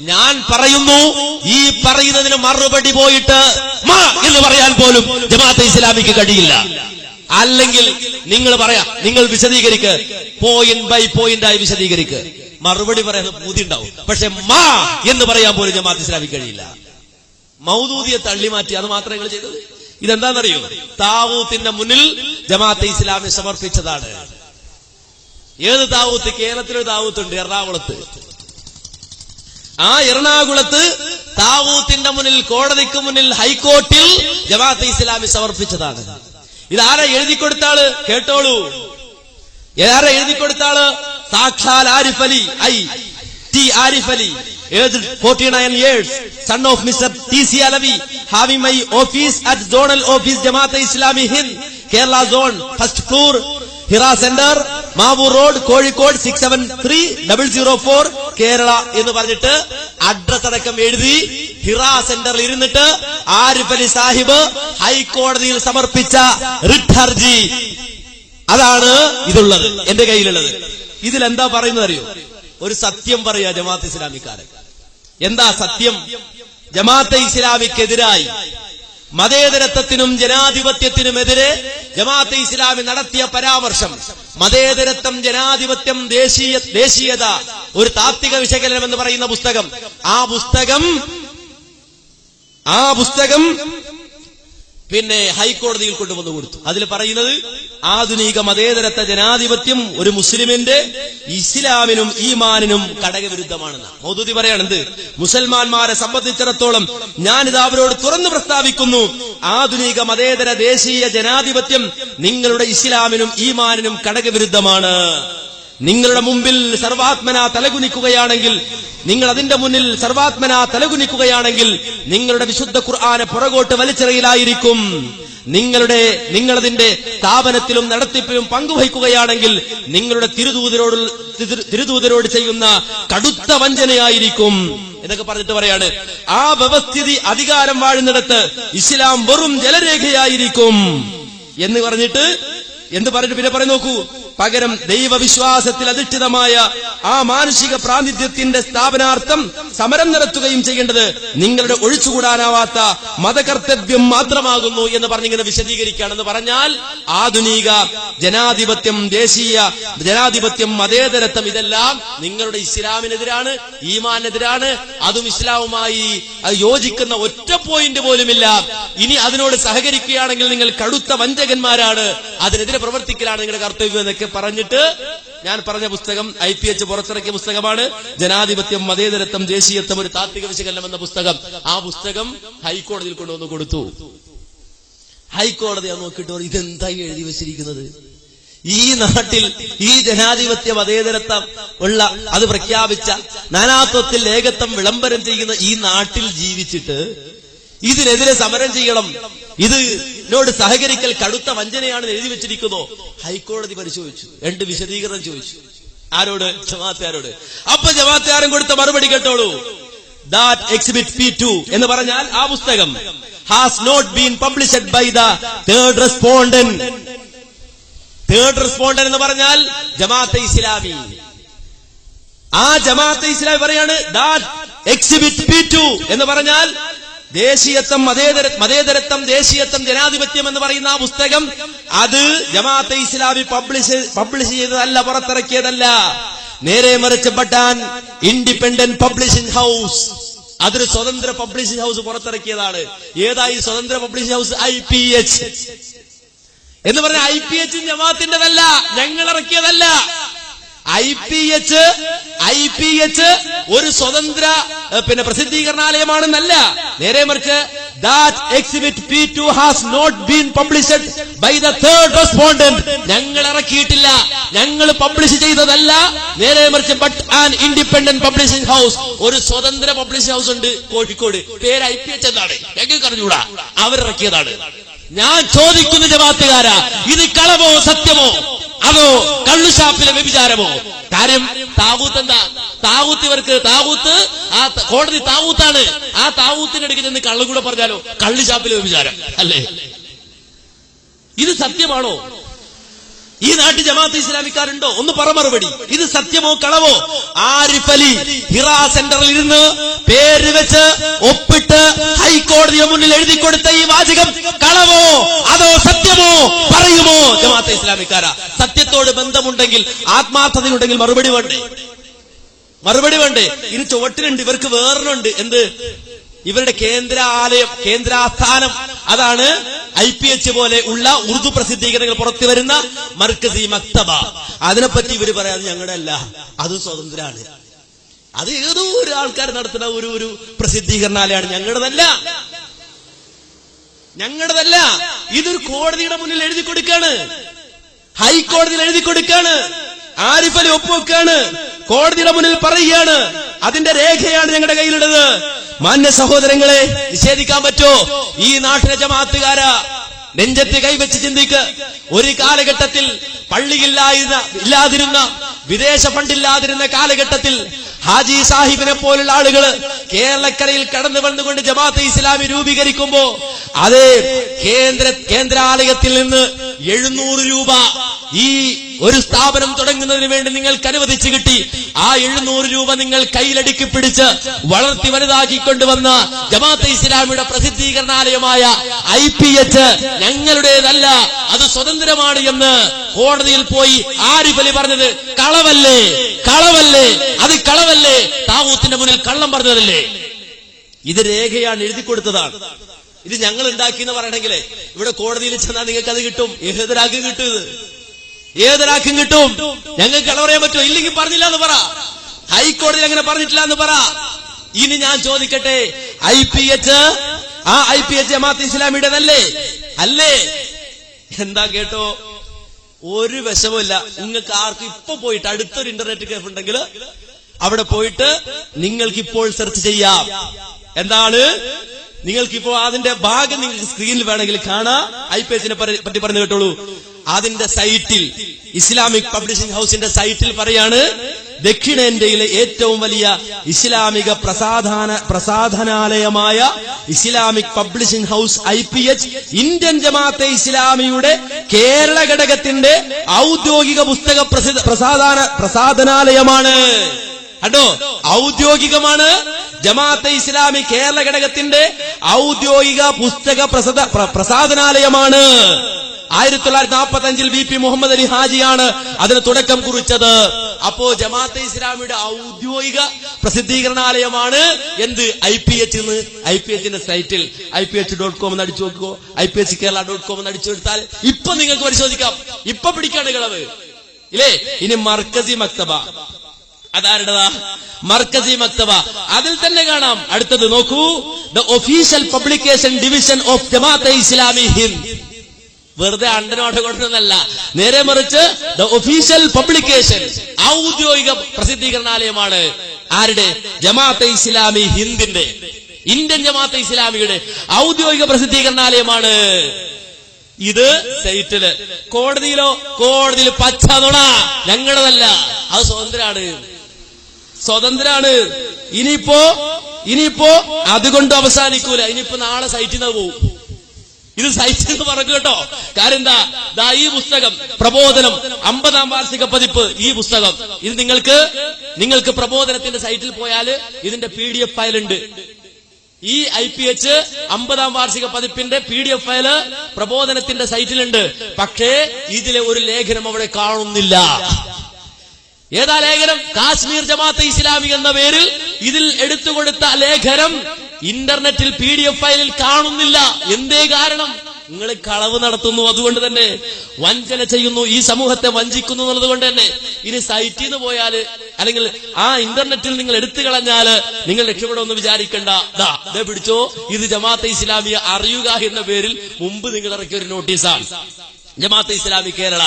ഞാൻ പറയുന്നു ഈ പറയുന്നതിന് മറുപടി പോയിട്ട് മാ എന്ന് പറയാൻ പോലും ജമാഅത്തെ ഇസ്ലാമിക്ക് കഴിയില്ല. അല്ലെങ്കിൽ നിങ്ങൾ പറയാ നിങ്ങൾ വിശദീകരിക്ക്. പോയിന്റ് ബൈ പോയിന്റ് ആയി വിശദീകരിക്ക്. മറുപടി പറയാൻ ബുദ്ധി ഉണ്ടാവും. പക്ഷെ മാ എന്ന് പറയാൻ പോലും ജമാഅത്ത് ഇസ്ലാമിക്ക് കഴിയില്ല. മൗദൂദിയെ തള്ളിമാറ്റി അത് മാത്രമേ നിങ്ങൾ ചെയ്തത്? ഇതെന്താണെന്നറിയോ താവൂത്തിന്റെ മുന്നിൽ ജമാഅത്തെ ഇസ്ലാമി സമർപ്പിച്ചതാണ്. ഏത് താവൂത്ത്? കേരളത്തിലൊരു താവൂത്തുണ്ട് എറണാകുളത്ത്. ആ എറണാകുളത്ത് താവൂത്തിന്റെ മുന്നിൽ കോടതിക്ക് മുന്നിൽ ഹൈക്കോർട്ടിൽ ജമാഅത്ത് ഇസ്ലാമി സമർപ്പിച്ചതാണ് ഇത് ഇതാരാ എഴുതി കൊടുത്താള് കേട്ടോളൂ ആരാ എഴുതി കൊടുത്താള് സാക്ഷാൽ Arif Ali I T Arif Ali aged 49 years, son of Mr. T.C. Alavi, having my office at Zonal Office Jamaat Islami Hind, Kerala Zone, first floor, Hira Center, Mavu Road, Kozhikode 673 004, Kerala എന്ന് പറഞ്ഞിട്ട് address അടക്കം എഴുതി ഹിറ സെന്ററിൽ ഇരുന്നിട്ട് ആരിഫ് അലി സാഹിബ് ഹൈക്കോടതിയിൽ സമർപ്പിച്ച writ ഹർജി. അതാണ് ഇതുള്ളത് എന്റെ കയ്യിലുള്ളത്. ഇതിൽ എന്താ പറയുന്നത് അറിയോ? ഒരു സത്യം പറയുക ജമാഅത്ത് ഇസ്ലാമിക്കാരൻ. എന്താ സത്യം? ജമാഅത്തെ ഇസ്ലാമിക്കെതിരായി മതേതരത്വത്തിനും ജനാധിപത്യത്തിനുമെതിരെ ജമാഅത്തെ ഇസ്ലാമി നടത്തിയ പരാമർശം. മതേതരത്വം ജനാധിപത്യം ദേശീയ ദേശീയത ഒരു താത്വിക വിശകലനം എന്ന് പറയുന്ന പുസ്തകം. ആ പുസ്തകം ആ പുസ്തകം പിന്നെ ഹൈക്കോടതിയിൽ കൊണ്ടുവന്നു കൊടുത്തു. അതിൽ പറയുന്നത് ആധുനിക മതേതരത്വ ജനാധിപത്യം ഒരു മുസ്ലിമിന്റെ ഇസ്ലാമിനും ഈമാനിനും ഘടകവിരുദ്ധമാണെന്ന് മൗദൂദി പറയാണെന്ത് മുസൽമാന്മാരെ സംബന്ധിച്ചിടത്തോളം ഞാനിത് അവരോട് തുറന്നു പ്രസ്താവിക്കുന്നു ആധുനിക മതേതര ദേശീയ ജനാധിപത്യം നിങ്ങളുടെ ഇസ്ലാമിനും ഈമാനിനും ഘടകവിരുദ്ധമാണ് നിങ്ങളുടെ മുമ്പിൽ സർവാത്മന തലകുനിക്കുകയാണെങ്കിൽ നിങ്ങൾ അതിന്റെ മുന്നിൽ സർവാത്മന തലകുനിക്കുകയാണെങ്കിൽ നിങ്ങളുടെ വിശുദ്ധ ഖുർആനെ പുറകോട്ട് വലിച്ചെറിയിലായിരിക്കും. നിങ്ങളുടെ നിങ്ങളതിന്റെ സ്ഥാപനത്തിലും നടത്തിപ്പിലും പങ്കുവഹിക്കുകയാണെങ്കിൽ നിങ്ങളുടെ തിരുദൂതരോട് തിരു- തിരുദൂതരോട് ചെയ്യുന്ന കടുത്ത വഞ്ചനയായിരിക്കും. എന്നൊക്കെ പറഞ്ഞിട്ട് പറയാണ്. ആ വ്യവസ്ഥിതി അധികാരം വാഴുന്നിടത്ത് ഇസ്ലാം വെറും ജലരേഖയായിരിക്കും. എന്ന് പറഞ്ഞിട്ട് എന്ത് പറഞ്ഞിട്ട്? പിന്നെ പറഞ്ഞു നോക്കൂ. പകരം ദൈവവിശ്വാസത്തിൽ അധിഷ്ഠിതമായ ആ മാനുഷിക പ്രാതിനിധ്യത്തിന്റെ സ്ഥാപനാർത്ഥം സമരം നടത്തുകയും ചെയ്യേണ്ടത് നിങ്ങളുടെ ഒഴിച്ചുകൂടാനാവാത്ത മതകർത്തവ്യം മാത്രമാകുന്നു എന്ന് പറഞ്ഞിങ്ങനെ വിശദീകരിക്കുകയാണെന്ന് പറഞ്ഞാൽ ആധുനിക ജനാധിപത്യം ദേശീയ ജനാധിപത്യം മതേതരത്വം ഇതെല്ലാം നിങ്ങളുടെ ഇസ്ലാമിനെതിരാണ് ഈമാനെതിരാണ്. അതും ഇസ്ലാമുമായി യോജിക്കുന്ന ഒറ്റ പോയിന്റ് പോലുമില്ല. ഇനി അതിനോട് സഹകരിക്കുകയാണെങ്കിൽ നിങ്ങൾ കടുത്ത വഞ്ചകന്മാരാണ്. അതിനെതിരെ പ്രവർത്തിക്കലാണ് നിങ്ങളുടെ കർത്തവ്യം എന്നൊക്കെ പറഞ്ഞിട്ട് ഞാൻ പറഞ്ഞ പുസ്തകം ഐ പി എച്ച് പുറത്തിറക്കിയ പുസ്തകമാണ്. ജനാധിപത്യം മതേതരത്വം ദേശീയത്വം ഒരു താത്വിക വിശകലനം എന്ന പുസ്തകം. ആ പുസ്തകം ഹൈക്കോടതിയിൽ കൊണ്ടുവന്ന് കൊടുത്തു. ഹൈക്കോടതി നോക്കിയിട്ട് ഇതെന്തായി എഴുതി വെച്ചിരിക്കുന്നത്? ഈ നാട്ടിൽ ഈ ജനാധിപത്യ മതേതരത്വം ഉള്ള അത് പ്രഖ്യാപിച്ച നാനാത്വത്തിൽ ഏകത്വം വിളംബരം ചെയ്യുന്ന ഈ നാട്ടിൽ ജീവിച്ചിട്ട് ഇതിനെതിരെ സമരം ചെയ്യണം. ഇത് ഇതിനോട് സഹകരിക്കൽ കടുത്ത വഞ്ചനയാണ് എഴുതി വെച്ചിരിക്കുന്നു. ഹൈക്കോടതി പരിശോധിച്ചു. രണ്ട് വിശദീകരണം ചോദിച്ചു. ആരോട്? ജമാഅത്തുകാരോട് അപ്പൊ ജമാഅത്തുകാരൻ കൊടുത്ത മറുപടി കേട്ടോളൂ. ദാറ്റ് എക്സിബിറ്റ് പി ടു എന്ന് പറഞ്ഞാൽ ആ പുസ്തകം has not been published by the third respondent third respondent എന്ന് പറഞ്ഞാൽ ജമാഅത്തെ ഇസ്ലാമി. ആ ജമാഅത്തെ ഇസ്ലാമി പറയാണ് ദാറ്റ് എക്സിബിറ്റ് പി ടു എന്ന് പറഞ്ഞാൽ ദേശീയത്വം മതേതര മതേതരത്വം ദേശീയത്വം ജനാധിപത്യം എന്ന് പറയുന്ന ആ പുസ്തകം അത് ജമാഅത്തെ ഇസ്ലാമി പബ്ലിഷ് പബ്ലിഷ് ചെയ്തതല്ല പുറത്തിറക്കിയതല്ല. നേരെ മറിച്ച് പട്ടാൻ ഇൻഡിപെൻഡന്റ് പബ്ലിഷിംഗ് ഹൗസ്. അതൊരു സ്വതന്ത്ര പബ്ലിഷിംഗ് ഹൗസ് പുറത്തിറക്കിയതാണ്. ഏതായി സ്വതന്ത്ര publishing house? I P H. എന്ന് പറഞ്ഞ ഐ പി എച്ച് ജമാഅത്തിന്റെതല്ല ഞങ്ങൾ ഇറക്കിയതല്ല. I P H I P H ഒരു സ്വതന്ത്ര പിന്നെ പ്രസിദ്ധീകരണാലയമാണെന്നല്ല. നേരെ മറിച്ച് that exhibit P two has not been published by the third respondent ഞങ്ങൾ ഇറക്കിയിട്ടില്ല. ഞങ്ങൾ പബ്ലിഷ് ചെയ്തതല്ല. നേരെ മറിച്ച് but an independent publishing house ഒരു സ്വതന്ത്ര പബ്ലിഷിംഗ് ഹൗസ് ഉണ്ട് കോഴിക്കോട്. പേര് ഐ പി എച്ച് എന്നാണ്. ഞങ്ങൾക്ക് അറിഞ്ഞൂടാ അവരിറക്കിയതാണ്. ഞാൻ ചോദിക്കുന്ന ജവാത്തുകാരാ ഇത് കളവോ സത്യമോ? അതോ കള്ളുഷാപ്പിലെ വ്യഭിചാരമോ? കാര്യം താവൂത്ത് എന്താ താവൂത്ത് ഇവർക്ക് താവൂത്ത് ആ കോടതി താവൂത്താണ്. ആ താവൂത്തിന്റെ അടുക്കൽ നിന്ന് കള്ളുകൂടെ പറഞ്ഞാലോ? കള്ളുഷാപ്പിലെ വ്യഭിചാരം. അല്ലേ? ഇത് സത്യമാണോ? ഈ നാട്ടിൽ ജമാഅത്ത് ഇസ്ലാമിക്കാരുണ്ടോ? ഒന്ന് പറ മറുപടി. ഇത് സത്യമോ കളവോ? ആരിഫ് അലി ഹിറ സെന്ററിൽ ഇരുന്ന് പേര് വെച്ച് ഒപ്പിട്ട് ഹൈക്കോടതിയെ മുന്നിൽ എഴുതി കൊടുത്ത ഈ വാചകം കളവോ? അതോ സത്യമോ? പറയുമോ? ജമാഅത്തെ ഇസ്ലാമിക്കാരാ. സത്യത്തോട് ബന്ധമുണ്ടെങ്കിൽ ആത്മാർത്ഥതയുണ്ടെങ്കിൽ മറുപടി വേണ്ടേ? മറുപടി വേണ്ടേ? ഇനി ചുവട്ടിലുണ്ട്. ഇവർക്ക് വേറൊന്നുണ്ട്. എന്ത്? ഇവരുടെ കേന്ദ്ര ആലയം കേന്ദ്രാസ്ഥാനം. അതാണ് ഐ പി എച്ച് പോലെ ഉള്ള ഉറുദു പ്രസിദ്ധീകരണങ്ങൾ പുറത്തു വരുന്ന മർക്കസി മക്തബ. അതിനെപ്പറ്റി ഇവർ പറയാതെ ഞങ്ങളുടെ അല്ല അത് സ്വതന്ത്രമാണ് അത് ഏതോ ഒരു ആൾക്കാർ നടത്തുന്ന ഒരു ഒരു പ്രസിദ്ധീകരണാലയാണ് ഞങ്ങളുടേതല്ല ഞങ്ങളുടേതല്ല ഇതൊരു കോടതിയുടെ മുന്നിൽ എഴുതി കൊടുക്കാണ്. ഹൈക്കോടതിയിൽ എഴുതി കൊടുക്കാണ്. ആരിഫലി ഒപ്പുവെക്കാണ്. കോടതിയുടെ മുന്നിൽ പറയുകയാണ്. അതിന്റെ രേഖയാണ് ഞങ്ങളുടെ കയ്യിലുള്ളത് മാന്യ സഹോദരങ്ങളെ നിഷേധിക്കാൻ പറ്റോ? ഈ നാട്ടിലെ ജമാഅത്തുകാരാ നെഞ്ചത്ത് കൈവച്ച് ചിന്തിക്ക്. ഒരു കാലഘട്ടത്തിൽ പള്ളിയില്ലായിരുന്ന ഇല്ലാതിരുന്ന വിദേശ ഫണ്ടില്ലാതിരുന്ന കാലഘട്ടത്തിൽ ഹാജി സാഹിബിനെ പോലുള്ള ആളുകൾ കേരളക്കരയിൽ കടന്നു വന്നുകൊണ്ട് ജമാഅത്ത് ഇസ്ലാമി രൂപീകരിക്കുമ്പോ അതേ കേന്ദ്ര കേന്ദ്രാലയത്തിൽ നിന്ന് എഴുന്നൂറ് രൂപ ഈ ഒരു സ്ഥാപനം തുടങ്ങുന്നതിന് വേണ്ടി നിങ്ങൾക്ക് അനുവദിച്ചു കിട്ടി. ആ എഴുന്നൂറ് രൂപ നിങ്ങൾ കയ്യിലടുക്കി പിടിച്ച് വളർത്തി വലുതാക്കിക്കൊണ്ടുവന്ന ജമാഅത്തെ ഇസ്ലാമിയുടെ പ്രസിദ്ധീകരണാലയമായ ഐ പി എച്ച് ഞങ്ങളുടേതല്ല അത് സ്വതന്ത്രമാണ് എന്ന് കോടതിയിൽ പോയി ആരിഫലി പറഞ്ഞത് കളവല്ലേ കളവല്ലേ അത് കളവല്ലേ? താവൂത്തിന്റെ മുന്നിൽ കള്ളം പറഞ്ഞതല്ലേ? ഇത് രേഖയാണ് എഴുതി കൊടുത്തതാണ്. ഇത് ഞങ്ങൾ ഉണ്ടാക്കി എന്ന് പറയണമെങ്കിലേ ഇവിടെ കോടതിയിൽ ചെന്നാൽ നിങ്ങൾക്ക് അത് കിട്ടും ഏതൊരാൾക്കും കിട്ടും ഏതൊരാൾക്കും കിട്ടും. ഞങ്ങൾക്ക് കള പറയാൻ പറ്റുമോ? ഇല്ലെങ്കിൽ പറഞ്ഞില്ല എന്ന് പറ. ഹൈക്കോടതിയിൽ അങ്ങനെ പറഞ്ഞിട്ടില്ല എന്ന് പറ. ഇനി ഞാൻ ചോദിക്കട്ടെ ഐ പി എച്ച്? ആ ഐ പി എച്ച് ജമാഅത്ത് ഇസ്ലാമിയുടേതല്ലേ? അല്ലേ? എന്താ കേട്ടോ? ഒരു വിഷമില്ല നിങ്ങൾക്ക് ആർക്കും ഇപ്പൊ പോയിട്ട് അടുത്തൊരു ഇന്റർനെറ്റ് കേഫ് ഉണ്ടെങ്കിൽ അവിടെ പോയിട്ട് നിങ്ങൾക്ക് ഇപ്പോൾ സെർച്ച് ചെയ്യാം. എന്താണ്? നിങ്ങൾക്കിപ്പോ അതിന്റെ ഭാഗം നിങ്ങൾക്ക് സ്ക്രീനിൽ വേണമെങ്കിൽ കാണാം. ഐ പി എച്ചിനെ പറ്റി പറഞ്ഞു കേട്ടോളൂ. അതിന്റെ സൈറ്റിൽ ഇസ്ലാമിക് പബ്ലിഷിംഗ് ഹൗസിന്റെ സൈറ്റിൽ പറയാണ് ദക്ഷിണേന്ത്യയിലെ ഏറ്റവും വലിയ ഇസ്ലാമിക പ്രസാധാന പ്രസാധനാലയമായ Islamic publishing house I P H Indian Jamaat ഇസ്ലാമിയുടെ കേരള ഘടകത്തിന്റെ ഔദ്യോഗിക പുസ്തക പ്രസാധന പ്രസാധാന പ്രസാധനാലയമാണ്. കേട്ടോ ഔദ്യോഗികമാണ് ജമാഅത്തെ ഇസ്ലാമി കേരള ഘടകത്തിന്റെ ഔദ്യോഗിക പുസ്തക പ്രസാദനാലയമാണ് ആയിരത്തി തൊള്ളായിരത്തി നാൽപ്പത്തി അഞ്ചിൽ വി പി മുഹമ്മദ് അലി ഹാജിയാണ് അതിന് തുടക്കം കുറിച്ചത്. അപ്പോ ജമാഅത്തെ ഇസ്ലാമിയുടെ ഔദ്യോഗിക പ്രസിദ്ധീകരണാലയമാണ് എന്ത്? I P H I P എച്ചിന്റെ സൈറ്റിൽ I P H dot com എന്ന് അടിച്ചു നോക്കുമോ I P H Kerala dot com എന്ന് അടിച്ചു കൊടുത്താൽ ഇപ്പൊ നിങ്ങൾക്ക് പരിശോധിക്കാം. ഇപ്പൊ പിടിക്കാണ് കളവ് ഇല്ലേ? ഇനി മർക്കസി മക്തബ. അതാരുടേതാ? മർക്കസി മക്തബ. അതിൽ തന്നെ കാണാം. അടുത്തത് നോക്കൂ. The official publication division of Jamaat Islami Hind വെറുതെ അണ്ടനോട്ട് കൊടുക്കുന്നതല്ല നേരെ മറിച്ച് ദ ഒഫീഷ്യൽ പബ്ലിക്കേഷൻ ഔദ്യോഗിക പ്രസിദ്ധീകരണാലയമാണ് ആരുടെ? ജമാഅത്തെ ഇസ്ലാമി ഹിന്ദിന്റെ ഇന്ത്യൻ ജമാഅത്തെ ഇസ്ലാമിയുടെ ഔദ്യോഗിക പ്രസിദ്ധീകരണാലയമാണ്. ഇത് സൈറ്റിൽ കോടതിയിലോ? കോടതിയിൽ പച്ച നുണ. ഞങ്ങളതല്ല അത് സ്വതന്ത്രാണ് സ്വതന്ത്രാണ് ഇനിയിപ്പോ ഇനിയിപ്പോ അതുകൊണ്ട് അവസാനിക്കൂല. ഇനിയിപ്പോ നാളെ സൈറ്റിൽ നിന്ന് പോകും ഇത് സഹിച്ചെന്ന് പറഞ്ഞു കേട്ടോ. കാര്യം എന്താ? ദാ ഈ പുസ്തകം പ്രബോധനം അമ്പതാം വാർഷിക പതിപ്പ് ഈ പുസ്തകം. ഇത് നിങ്ങൾക്ക് നിങ്ങൾക്ക് പ്രബോധനത്തിന്റെ സൈറ്റിൽ പോയാൽ ഇതിന്റെ പി ഡി എഫ് ഫയൽ ഉണ്ട്. ഈ ഐ പി എച്ച് അമ്പതാം വാർഷിക പതിപ്പിന്റെ പി ഡി എഫ് ഫയൽ പ്രബോധനത്തിന്റെ സൈറ്റിലുണ്ട്. പക്ഷേ ഇതിലെ ഒരു ലേഖനം അവിടെ കാണുന്നില്ല. ഏതാ ലേഖനം? കാശ്മീർ ജമാഅത്ത് ഇസ്ലാമി എന്ന പേരിൽ ഇതിൽ എടുത്തുകൊടുത്ത ലേഖനം ഇന്റർനെറ്റിൽ പി ഡി എഫ് ഫയലിൽ കാണുന്നില്ല. എന്തേ കാരണം? നിങ്ങൾ കളവ് നടത്തുന്നു. അതുകൊണ്ട് തന്നെ വഞ്ചന ചെയ്യുന്നു. ഈ സമൂഹത്തെ വഞ്ചിക്കുന്നു എന്നുള്ളത് കൊണ്ട് തന്നെ. ഇനി സൈറ്റിൽ നിന്ന് പോയാൽ അല്ലെങ്കിൽ ആ ഇന്റർനെറ്റിൽ നിങ്ങൾ എടുത്തു കളഞ്ഞാൽ നിങ്ങൾ രക്ഷപ്പെടുമെന്ന് വിചാരിക്കണ്ട. ദാ ദേ പിടിച്ചോ. ഇത് ജമാഅത്തെ ഇസ്ലാമിയ അറിയുക എന്ന പേരിൽ മുമ്പ് നിങ്ങൾ ഇറക്കിയ ഒരു നോട്ടീസാണ് ജമാഅത്തെ ഇസ്ലാമി കേരള.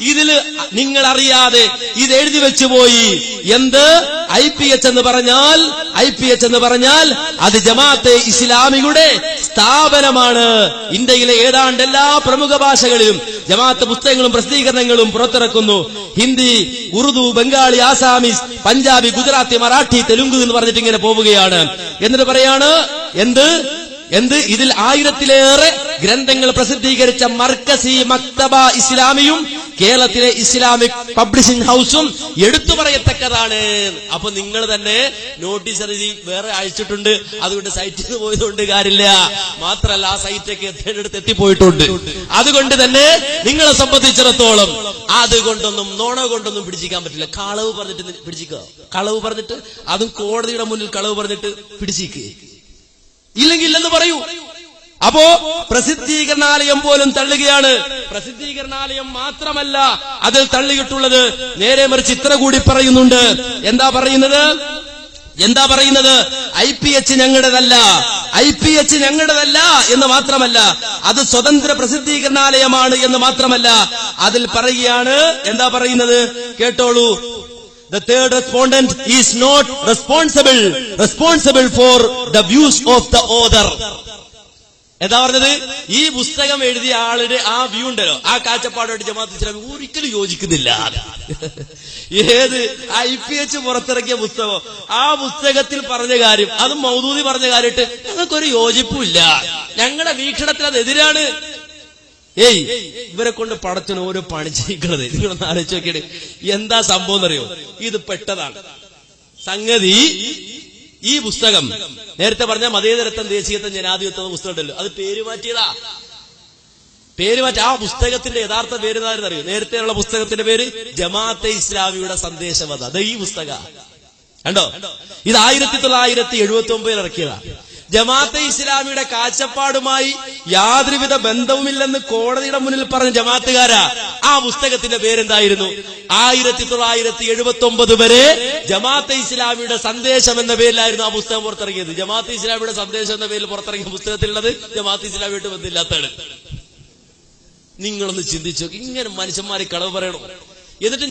ഇതിൽ നിങ്ങൾ അറിയാതെ ഇത് എഴുതി വെച്ചു പോയി. എന്ത്? ഐ പി എച്ച് എന്ന് പറഞ്ഞാൽ ഐ പി എച്ച് എന്ന് പറഞ്ഞാൽ അത് ജമാഅത്തെ ഇസ്ലാമിയുടെ സ്ഥാപനമാണ്. ഇന്ത്യയിലെ ഏതാണ്ട് എല്ലാ പ്രമുഖ ഭാഷകളിലും ജമാഅത്ത് പുസ്തകങ്ങളും പ്രസിദ്ധീകരണങ്ങളും പുറത്തിറക്കുന്നു. ഹിന്ദി ഉറുദു ബംഗാളി ആസാമീസ് പഞ്ചാബി ഗുജറാത്തി മറാഠി തെലുങ്ക് എന്ന് പറഞ്ഞിട്ട് ഇങ്ങനെ പോവുകയാണ്. എന്നിട്ട് പറയാണ് എന്ത്? എന്ത്? ഇതിൽ ആയിരത്തിലേറെ ഗ്രന്ഥങ്ങൾ പ്രസിദ്ധീകരിച്ച മർക്കസി മക്തബ ഇസ്ലാമിയും കേരളത്തിലെ ഇസ്ലാമിക് പബ്ലിഷിംഗ് ഹൗസും എടുത്തു പറയത്തക്കതാണ്. അപ്പൊ നിങ്ങൾ തന്നെ നോട്ടീസ് വേറെ അയച്ചിട്ടുണ്ട്. അതുകൊണ്ട് സൈറ്റിൽ നിന്ന് പോയതുകൊണ്ട് കാര്യമില്ല. മാത്രല്ല ആ സൈറ്റൊക്കെ എത്തേണ്ടടുത്ത് എത്തിപ്പോയിട്ടുണ്ട്. അതുകൊണ്ട് തന്നെ നിങ്ങളെ സംബന്ധിച്ചിടത്തോളം അതുകൊണ്ടൊന്നും നോണ കൊണ്ടൊന്നും പിടിച്ചിക്കാൻ പറ്റില്ല. കളവ് പറഞ്ഞിട്ട് പിടിച്ചിക്കോ പിടിച്ചിക്കുക കളവ് പറഞ്ഞിട്ട് അതും കോടതിയുടെ മുന്നിൽ കളവ് പറഞ്ഞിട്ട് പിടിച്ചിക്ക് ഇല്ലെങ്കിൽ ഇല്ലെന്ന് പറയൂ. അപ്പോ പ്രസിദ്ധീകരണാലയം പോലും തള്ളുകയാണ്. പ്രസിദ്ധീകരണാലയം മാത്രമല്ല അതിൽ തള്ളിയിട്ടുള്ളത് നേരെ മറിച്ച് ഇത്ര കൂടി പറയുന്നുണ്ട്. എന്താ പറയുന്നത്? എന്താ പറയുന്നത്? ഐ പി എച്ച് ഞങ്ങളുടേതല്ല. ഐ പി എച്ച് ഞങ്ങളുടേതല്ല എന്ന് മാത്രമല്ല അത് സ്വതന്ത്ര പ്രസിദ്ധീകരണാലയമാണ് എന്ന് മാത്രമല്ല. അതിൽ പറയുകയാണ് എന്താ പറയുന്നത്? കേട്ടോളൂ. The third respondent is not responsible responsible for the views of the author. എന്താ പറഞ്ഞത്? ഈ പുസ്തകം എഴുതിയ ആളുടെ ആ വ്യൂ ഉണ്ടല്ലോ. ആ കാഴ്ചപ്പാടോട് ജമാഅത്ത് ഇസ്ലാമി ഒരിക്കലും യോജിക്കുന്നില്ല. ഏത് ഐ പി എച്ച് പുറത്തിറക്കിയ പുസ്തകം ആ പുസ്തകത്തിൽ പറഞ്ഞ കാര്യം അത് മൗദൂദി പറഞ്ഞ കാര്യമായിട്ട് ഞങ്ങൾക്കൊരു യോജിപ്പുമില്ല ഞങ്ങളുടെ വീക്ഷണത്തിൽ അത് എതിരാണ് ഏയ് ഇവരെ കൊണ്ട് പടത്തിന് ഓരോ പണി ചെയ്യിക്കണത്. നിങ്ങളൊന്ന് ആലോചിച്ച് നോക്കിയിട്ട് എന്താ സംഭവം എന്നറിയോ? ഇത് പെട്ടതാണ്. സംഗതി ഈ പുസ്തകം നേരത്തെ പറഞ്ഞ മതേതരത്വം ദേശീയത്വം ജനാധിപത്യം പുസ്തകം ഉണ്ടല്ലോ. അത് പേര് മാറ്റിയതാ. പേര് മാറ്റി ആ പുസ്തകത്തിന്റെ യഥാർത്ഥ പേര് അറിയോ? നേരത്തെയുള്ള പുസ്തകത്തിന്റെ പേര് ജമാഅത്തെ ഇസ്ലാമിയുടെ സന്ദേശം അത്. ഈ പുസ്തക. കണ്ടോ? ഇത് ആയിരത്തി തൊള്ളായിരത്തി എഴുപത്തി ഒമ്പതിൽ ഇറക്കിയതാ. ജമാഅത്തെ ഇസ്ലാമിയുടെ കാഴ്ചപ്പാടുമായി യാതൊരുവിധ ബന്ധവുമില്ലെന്ന് കോടതിയുടെ മുന്നിൽ പറഞ്ഞ ജമാഅത്തുകാരാ ആ പുസ്തകത്തിന്റെ പേരെന്തായിരുന്നു? ആയിരത്തി തൊള്ളായിരത്തി എഴുപത്തി ഒമ്പത് വരെ ജമാഅത്തെ ഇസ്ലാമിയുടെ സന്ദേശം എന്ന പേരിലായിരുന്നു ആ പുസ്തകം പുറത്തിറങ്ങിയത്. ജമാഅത്തെ ഇസ്ലാമിയുടെ സന്ദേശം എന്ന പേരിൽ പുറത്തിറങ്ങിയ പുസ്തകത്തിലുള്ളത് ജമാഅത്തെ ഇസ്ലാമിയായിട്ട് ബന്ധമില്ലാത്തതാണ്. നിങ്ങളൊന്ന് ചിന്തിച്ചു. ഇങ്ങനെ മനുഷ്യന്മാരെ കളവ് പറയണോ? എന്നിട്ട്